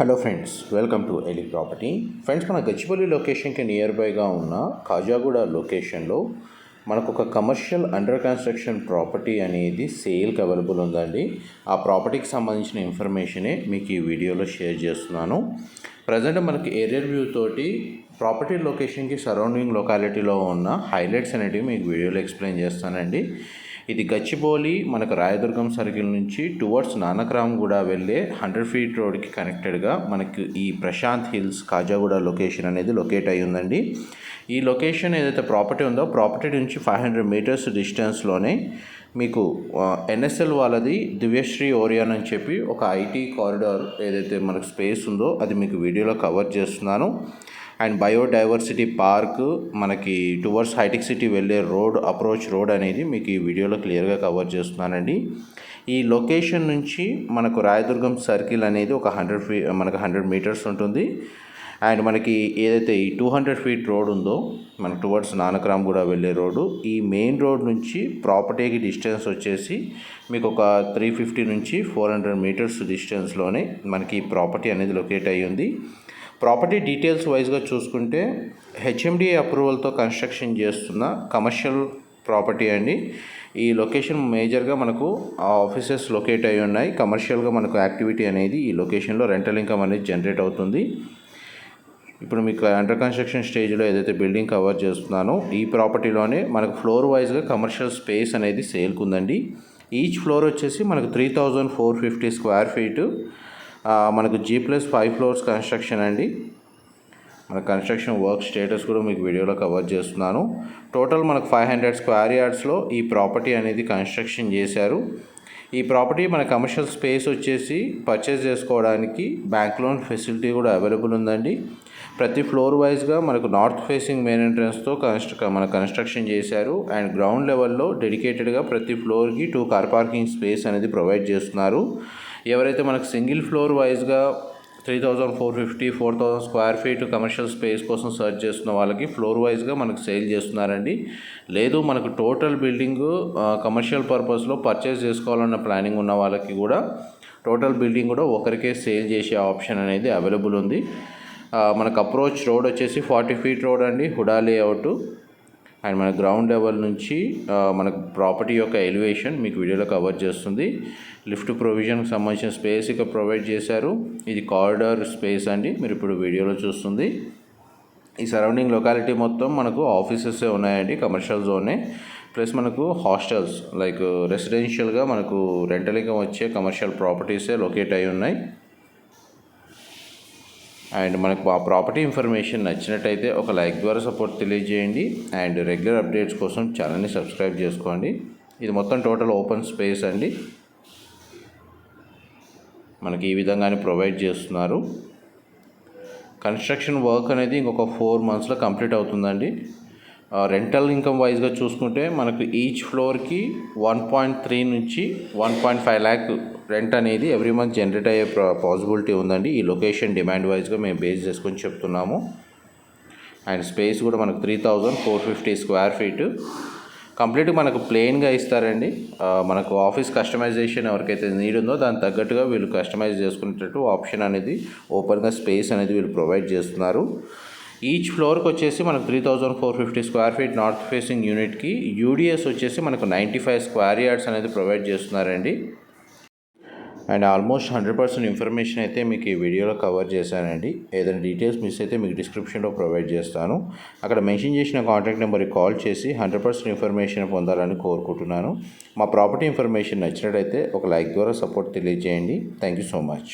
Hello friends welcome to Eli property friends మన గచ్చిపల్లి లొకేషన్కి near బైగా ఉన్న కాజాగూడ లొకేషన్లో మనకు ఒక కమర్షియల్ అండర్ కన్స్ట్రక్షన్ ప్రాపర్టీ అనేది సేల్కి అవైలబుల్ ఉందండి. ఆ ప్రాపర్టీకి సంబంధించిన ఇన్ఫర్మేషనే మీకు ఈ వీడియోలో షేర్ చేస్తున్నాను. ప్రజెంట్ మనకి ఏరియర్ వ్యూ తోటి ప్రాపర్టీ లొకేషన్కి సరౌండింగ్ లొకాలిటీలో ఉన్న హైలైట్స్ అనేటివి మీకు వీడియోలో ఎక్స్ప్లెయిన్ చేస్తానండి. ఇది గచ్చిబౌలి మనకు రాయదుర్గం సర్కిల్ నుంచి టువర్డ్స్ నానక్రామ్గూడ వెళ్ళే హండ్రెడ్ ఫీట్ రోడ్కి కనెక్టెడ్గా మనకి ఈ ప్రశాంత్ హిల్స్ కాజాగూడ లొకేషన్ అనేది లొకేట్ అయి ఉందండి. ఈ లొకేషన్ ఏదైతే ప్రాపర్టీ ఉందో ప్రాపర్టీ నుంచి ఫైవ్ హండ్రెడ్ మీటర్స్ డిస్టెన్స్లోనే మీకు ఎన్ఎస్ఎల్ వాళ్ళది దివ్యశ్రీ ఓరియాన్ అని చెప్పి ఒక ఐటీ కారిడార్ ఏదైతే మనకు స్పేస్ ఉందో అది మీకు వీడియోలో కవర్ చేస్తున్నాను. అండ్ బయోడైవర్సిటీ పార్క్ మనకి టువర్డ్స్ హైటెక్ సిటీ వెళ్ళే రోడ్ అప్రోచ్ రోడ్ అనేది మీకు ఈ వీడియోలో క్లియర్గా కవర్ చేస్తున్నానండి. ఈ లొకేషన్ నుంచి మనకు రాయదుర్గం సర్కిల్ అనేది ఒక హండ్రెడ్ ఫీ మనకు హండ్రెడ్ మీటర్స్ ఉంటుంది. అండ్ మనకి ఏదైతే ఈ టూ హండ్రెడ్ ఫీట్ రోడ్ ఉందో మనకు టువర్డ్స్ నానక్రామ్ కూడా వెళ్ళే రోడ్డు ఈ మెయిన్ రోడ్ నుంచి ప్రాపర్టీకి డిస్టెన్స్ వచ్చేసి మీకు ఒక త్రీ ఫిఫ్టీ నుంచి ఫోర్ హండ్రెడ్ మీటర్స్ డిస్టెన్స్లోనే మనకి ఈ ప్రాపర్టీ అనేది లొకేట్ అయ్యి ఉంది ప్రాపర్టీ డీటెయిల్స్ వైజ్గా చూసుకుంటే హెచ్ఎండిఏ అప్రూవల్తో కన్స్ట్రక్షన్ చేస్తున్న కమర్షియల్ ప్రాపర్టీ అండి. ఈ లొకేషన్ మేజర్గా మనకు ఆఫీసెస్ లొకేట్ అయి ఉన్నాయి. కమర్షియల్గా మనకు యాక్టివిటీ అనేది ఈ లొకేషన్లో రెంటల్ ఇన్కమ్ అనేది జనరేట్ అవుతుంది. ఇప్పుడు మీకు అండర్ కన్స్ట్రక్షన్ స్టేజ్లో ఏదైతే బిల్డింగ్ కవర్ చేస్తున్నానో ఈ ప్రాపర్టీలోనే మనకు ఫ్లోర్ వైజ్గా కమర్షియల్ స్పేస్ అనేది సేల్కుందండి. ఈచ్ ఫ్లోర్ వచ్చేసి మనకు three thousand four fifty square feet. మనకు G plus five floors construction అండి. మన కన్స్ట్రక్షన్ వర్క్ స్టేటస్ కూడా మీకు వీడియోలో కవర్ చేస్తున్నాను. టోటల్ మనకు ఫైవ్ హండ్రెడ్ స్క్వేర్ యార్డ్స్లో ఈ ప్రాపర్టీ అనేది కన్స్ట్రక్షన్ చేశారు. ఈ ప్రాపర్టీ మన కమర్షియల్ స్పేస్ వచ్చేసి పర్చేస్ చేసుకోవడానికి బ్యాంక్ లోన్ ఫెసిలిటీ కూడా అవైలబుల్ ఉందండి. ప్రతి ఫ్లోర్ వైజ్గా మనకు నార్త్ ఫేసింగ్ మెయిన్ ఎంట్రన్స్తో కన్స్ట్ర మన కన్స్ట్రక్షన్ చేశారు. అండ్ గ్రౌండ్ లెవెల్లో డెడికేటెడ్గా ప్రతి ఫ్లోర్కి టూ కార్ పార్కింగ్ స్పేస్ అనేది ప్రొవైడ్ చేస్తున్నారు. ఎవరైతే మనకు సింగిల్ ఫ్లోర్ వైజ్గా three thousand four fifty four thousand square feet commercial space కోసం సర్చ్ చేస్తున్న వాళ్ళకి ఫ్లోర్ వైజ్గా మనకు సేల్ చేస్తున్నారండి. లేదు మనకు టోటల్ బిల్డింగ్ కమర్షియల్ పర్పస్లో పర్చేస్ చేసుకోవాలన్న ప్లానింగ్ ఉన్న వాళ్ళకి కూడా టోటల్ బిల్డింగ్ కూడా ఒకరికే సేల్ చేసే ఆప్షన్ అనేది అవైలబుల్ ఉంది. మనకు అప్రోచ్ రోడ్ వచ్చేసి ఫార్టీ ఫీట్ రోడ్ అండి హుడా లేఅవుట్. అండ్ మన గ్రౌండ్ లెవెల్ నుంచి మనకు ప్రాపర్టీ యొక్క ఎలివేషన్ మీకు వీడియోలో కవర్ చేస్తుంది. లిఫ్ట్ ప్రొవిజన్కి సంబంధించిన స్పేస్ ఇక ప్రొవైడ్ చేశారు. ఇది కారిడార్ స్పేస్ అండి. మీరు ఇప్పుడు వీడియోలో చూస్తుంది. ఈ సరౌండింగ్ లొకాలిటీ మొత్తం మనకు ఆఫీసెస్ ఉన్నాయండి కమర్షియల్ జోనే. ప్లస్ మనకు హాస్టల్స్ లైక్ రెసిడెన్షియల్గా మనకు రెంటల్ ఇన్కమ్ వచ్చే కమర్షియల్ ప్రాపర్టీసే లొకేట్ అయి ఉన్నాయి. అండ్ మనకు ఆ ప్రాపర్టీ ఇన్ఫర్మేషన్ నచ్చినట్టయితే ఒక లైక్ ద్వారా సపోర్ట్ తెలియజేయండి. అండ్ రెగ్యులర్ అప్డేట్స్ కోసం ఛానల్ని సబ్స్క్రైబ్ చేసుకోండి. ఇది మొత్తం టోటల్ ఓపెన్ స్పేస్ అండి. మనకి ఈ విధంగానే ప్రొవైడ్ చేస్తున్నారు. కన్స్ట్రక్షన్ వర్క్ అనేది ఇంకొక ఫోర్ మంత్స్లో కంప్లీట్ అవుతుందండి. రెంటల్ ఇన్కమ్ వైజ్గా చూసుకుంటే మనకు ఈచ్ ఫ్లోర్కి వన్ పాయింట్ త్రీ నుంచి one point five lakh rent అనేది ఎవ్రీ మంత్ జనరేట్ అయ్యే పాసిబిలిటీ ఉందండి. ఈ లొకేషన్ డిమాండ్ వైజ్గా మేము బేస్ చేసుకొని చెప్తున్నాము. అండ్ స్పేస్ కూడా మనకు three thousand four fifty square feet కంప్లీట్గా మనకు ప్లెయిన్గా ఇస్తారండి. మనకు ఆఫీస్ కస్టమైజేషన్ ఎవరికైతే నీడ్ ఉందో దానికి తగ్గట్టుగా వీళ్ళు కస్టమైజ్ చేసుకునేటట్టు ఆప్షన్ అనేది ఓపెన్గా స్పేస్ అనేది వీళ్ళు ప్రొవైడ్ చేస్తున్నారు. ఈచ్ ఫ్లోర్కి వచ్చేసి మనకు three thousand four fifty square feet north facing యూనిట్కి యూడిఎస్ వచ్చేసి మనకు నైంటీ ఫైవ్ స్క్వేర్ యార్డ్స్ అనేది ప్రొవైడ్ చేస్తున్నారండి. And almost hundred percent information అయితే మీకు ఈ వీడియోలో కవర్ చేశానండి. ఏదైనా డీటెయిల్స్ మిస్ అయితే మీకు డిస్క్రిప్షన్లో ప్రొవైడ్ చేస్తాను. అక్కడ మెన్షన్ చేసిన కాంటాక్ట్ నెంబర్కి కాల్ చేసి హండ్రెడ్ పర్సెంట్ ఇన్ఫర్మేషన్ పొందాలని కోరుకుంటున్నాను. మా ప్రాపర్టీ ఇన్ఫర్మేషన్ నచ్చినట్టయితే ఒక లైక్ ద్వారా సపోర్ట్ తెలియజేయండి. Thank you so much.